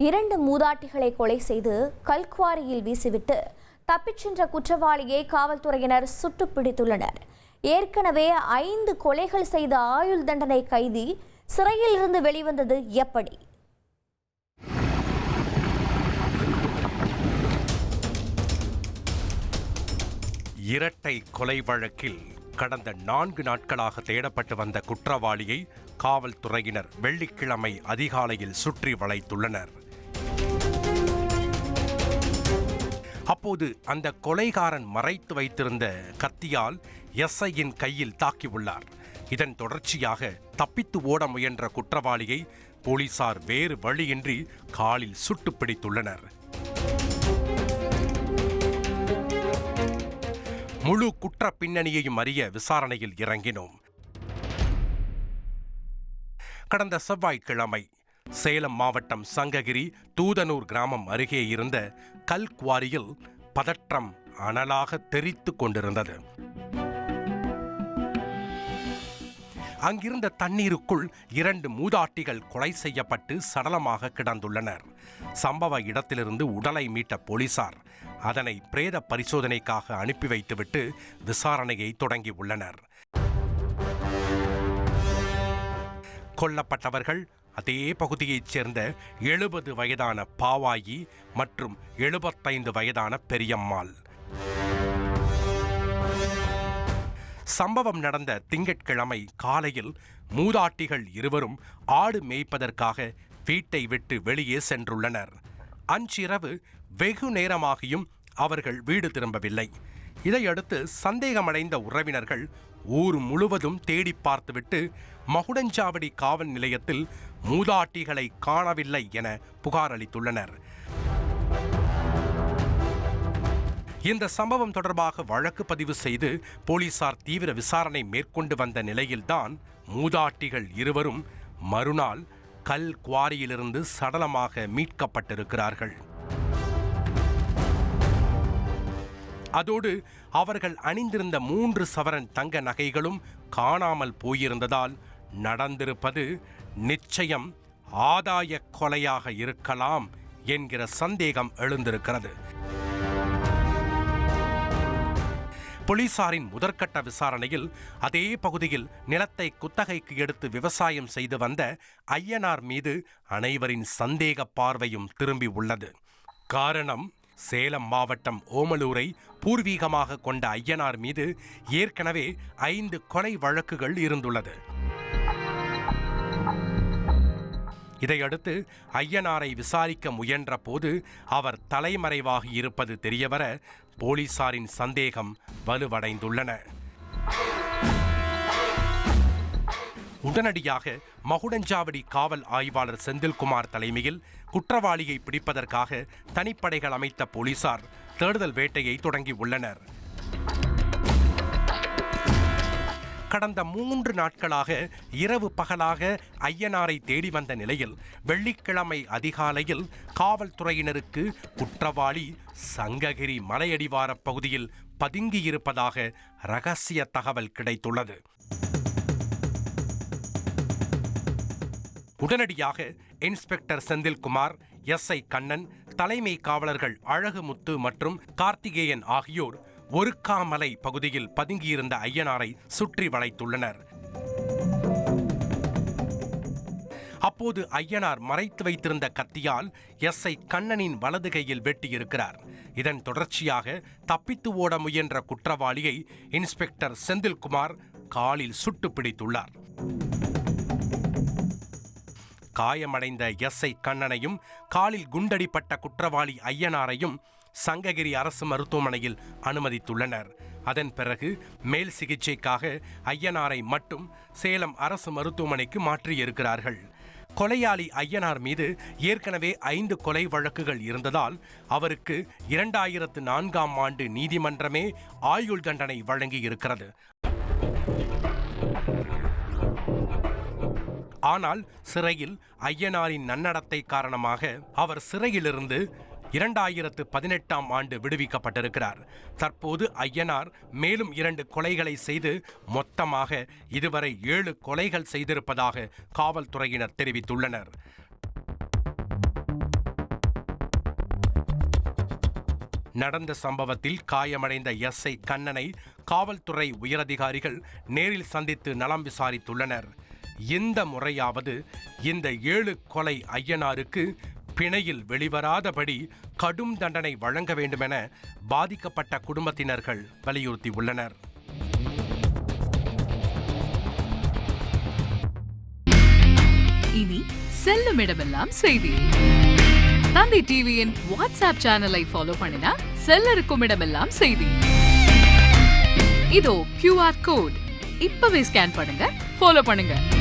இரண்டு மூதாட்டிகளை கொலை செய்து கல்குவாரியில் வீசிவிட்டு தப்பிச் சென்ற குற்றவாளியை காவல்துறையினர் சுட்டு பிடித்துள்ளனர் ஏற்கனவே ஐந்து கொலைகள் செய்த ஆயுள் தண்டனை கைதி சிறையில் இருந்து வெளிவந்தது எப்படி? இரட்டை கொலை வழக்கில் கடந்த நான்கு நாட்களாக தேடப்பட்டு வந்த குற்றவாளியை காவல்துறையினர் வெள்ளிக்கிழமை அதிகாலையில் சுற்றி வளைத்துள்ளனர். அப்போது அந்த கொலைகாரன் மறைத்து வைத்திருந்த கத்தியால் எஸ்ஐயின் கையில் தாக்கியுள்ளார் இதன் தொடர்ச்சியாக தப்பித்து ஓட முயன்ற குற்றவாளியை போலீசார் வேறு வழியின்றி காலில் சுட்டு பிடித்துள்ளனர். முழு குற்ற பின்னணியையும் அறிய விசாரணையில் இறங்கினோம். கடந்த செவ்வாய்க்கிழமை சேலம் மாவட்டம் சங்ககிரி தூதனூர் கிராமம் அருகே இருந்த கல் குவாரியில் பதற்றம் அனலாக தெரித்துக் கொண்டிருந்தது. அங்கிருந்த தண்ணீருக்குள் இரண்டு மூதாட்டிகள் கொலை செய்யப்பட்டு சடலமாக கிடந்துள்ளனர். சம்பவ இடத்திலிருந்து உடலை மீட்ட போலீசார் அதனை பிரேத பரிசோதனைக்காக அனுப்பி வைத்துவிட்டு விசாரணையை தொடங்கியுள்ளனர். கொல்லப்பட்டவர்கள் அதே பகுதியைச் சேர்ந்த எழுபது வயதான பாவாயி மற்றும் எழுபத்தைந்து வயதான பெரியம்மாள். சம்பவம் நடந்த திங்கட்கிழமை காலையில் மூதாட்டிகள் இருவரும் ஆடு மேய்ப்பதற்காக வீட்டை விட்டு வெளியே சென்றுள்ளனர். அன்றிரவு வெகு நேரமாகியும் அவர்கள் வீடு திரும்பவில்லை. இதையடுத்து சந்தேகமடைந்த உறவினர்கள் ஊர் முழுவதும் தேடி பார்த்துவிட்டு மகுடஞ்சாவடி காவல் நிலையத்தில் மூதாட்டிகளை காணவில்லை என புகார் அளித்துள்ளனர். இந்த சம்பவம் தொடர்பாக வழக்கு பதிவு செய்து போலீசார் தீவிர விசாரணை மேற்கொண்டு வந்த நிலையில்தான் மூதாட்டிகள் இருவரும் மறுநாள் கல் குவாரியிலிருந்து சடலமாக மீட்கப்பட்டிருக்கிறார்கள். அதோடு அவர்கள் அணிந்திருந்த மூன்று சவரன் தங்க நகைகளும் காணாமல் போயிருந்ததால் நடந்திருப்பது நிச்சயம் ஆதாய கொலையாக இருக்கலாம் என்கிற சந்தேகம் எழுந்திருக்கிறது. போலீசாரின் முதற்கட்ட விசாரணையில் அதே பகுதியில் நிலத்தை குத்தகைக்கு எடுத்து விவசாயம் செய்து வந்த ஐயனார் மீது அனைவரின் சந்தேக பார்வையும் திரும்பி உள்ளது. காரணம் சேலம் மாவட்டம் ஓமலூரை பூர்வீகமாக கொண்ட ஐயனார் மீது ஏற்கனவே ஐந்து கொலை வழக்குகள் இருந்துள்ளது. இதையடுத்து ஐயனாரை விசாரிக்க முயன்ற போது அவர் தலைமறைவாகி இருப்பது தெரியவர போலீசாரின் சந்தேகம் வலுவடைந்துள்ளன. உடனடியாக மகுடஞ்சாவடி காவல் ஆய்வாளர் செந்தில்குமார் தலைமையில் குற்றவாளியை பிடிப்பதற்காக தனிப்படைகள் அமைத்த போலீசார் தேடுதல் வேட்டையை தொடங்கியுள்ளனர் கடந்த மூன்று நாட்களாக இரவு பகலாக ஐயனாரை தேடி வந்த நிலையில் வெள்ளிக்கிழமை அதிகாலையில் காவல்துறையினருக்கு குற்றவாளி சங்ககிரி மலையடிவார பகுதியில் பதுங்கியிருப்பதாக ரகசிய தகவல் கிடைத்துள்ளது. உடனடியாக inspector Senthilkumar S I Kannan தலைமை காவலர்கள் அழகுமுத்து மற்றும் கார்த்திகேயன் ஆகியோர் ஒருக்காமலை பகுதியில் பதுங்கியிருந்த ஐயனாரை சுற்றி வளைத்துள்ளனர். அப்போது ஐயனார் மறைத்து வைத்திருந்த கத்தியால் எஸ் ஐ கண்ணனின் வலது கையில் வெட்டியிருக்கிறார். இதன் தொடர்ச்சியாக தப்பித்து ஓட முயன்ற குற்றவாளியை இன்ஸ்பெக்டர் செந்தில்குமார் காலில் சுட்டு பிடித்துள்ளார். காயமடைந்த எஸ்ஐ கண்ணனையும் காலில் குண்டடிப்பட்ட குற்றவாளி ஐயனாரையும் சங்ககிரி அரசு மருத்துவமனையில் அனுமதித்துள்ளனர். அதன் பிறகு மேல் சிகிச்சைக்காக ஐயனாரை மட்டும் சேலம் அரசு மருத்துவமனைக்கு மாற்றியிருக்கிறார்கள். கொலையாளி ஐயனார் மீது ஏற்கனவே ஐந்து கொலை வழக்குகள் இருந்ததால் அவருக்கு இரண்டாயிரத்து நான்காம் ஆண்டு நீதிமன்றமே ஆயுள் தண்டனை வழங்கியிருக்கிறது. ஆனால் சிறையில் ஐயனாரின் நன்னடத்தை காரணமாக அவர் சிறையிலிருந்து இரண்டாயிரத்து பதினெட்டாம் ஆண்டு விடுவிக்கப்பட்டிருக்கிறார். தற்போது ஐயனார் மேலும் இரண்டு கொலைகளை செய்து மொத்தமாக இதுவரை ஏழு கொலைகள் செய்திருப்பதாக காவல்துறையினர் தெரிவித்துள்ளனர். நடந்த சம்பவத்தில் காயமடைந்த எஸ் ஐ கண்ணனை காவல்துறை உயரதிகாரிகள் நேரில் சந்தித்து நலம் விசாரித்துள்ளனர். இந்த முறையாவது இந்த ஏழு கொலை ஐயனாருக்கு பிணையில் வெளிவராதபடி கடும் தண்டனை வழங்க வேண்டுமென பாதிக்கப்பட்ட குடும்பத்தினர்கள் வலியுறுத்தியுள்ளனர். இனி செல்லும் இடமெல்லாம் செய்தி. தந்தி டிவியின் வாட்ஸ்அப் சேனலை ஃபாலோ பண்ணினா செல்ல இருக்கும் இடமெல்லாம் செய்தி. இதோ கியூஆர் கோட் இப்பவே ஸ்கேன் பண்ணுங்க ஃபாலோ பண்ணுங்க.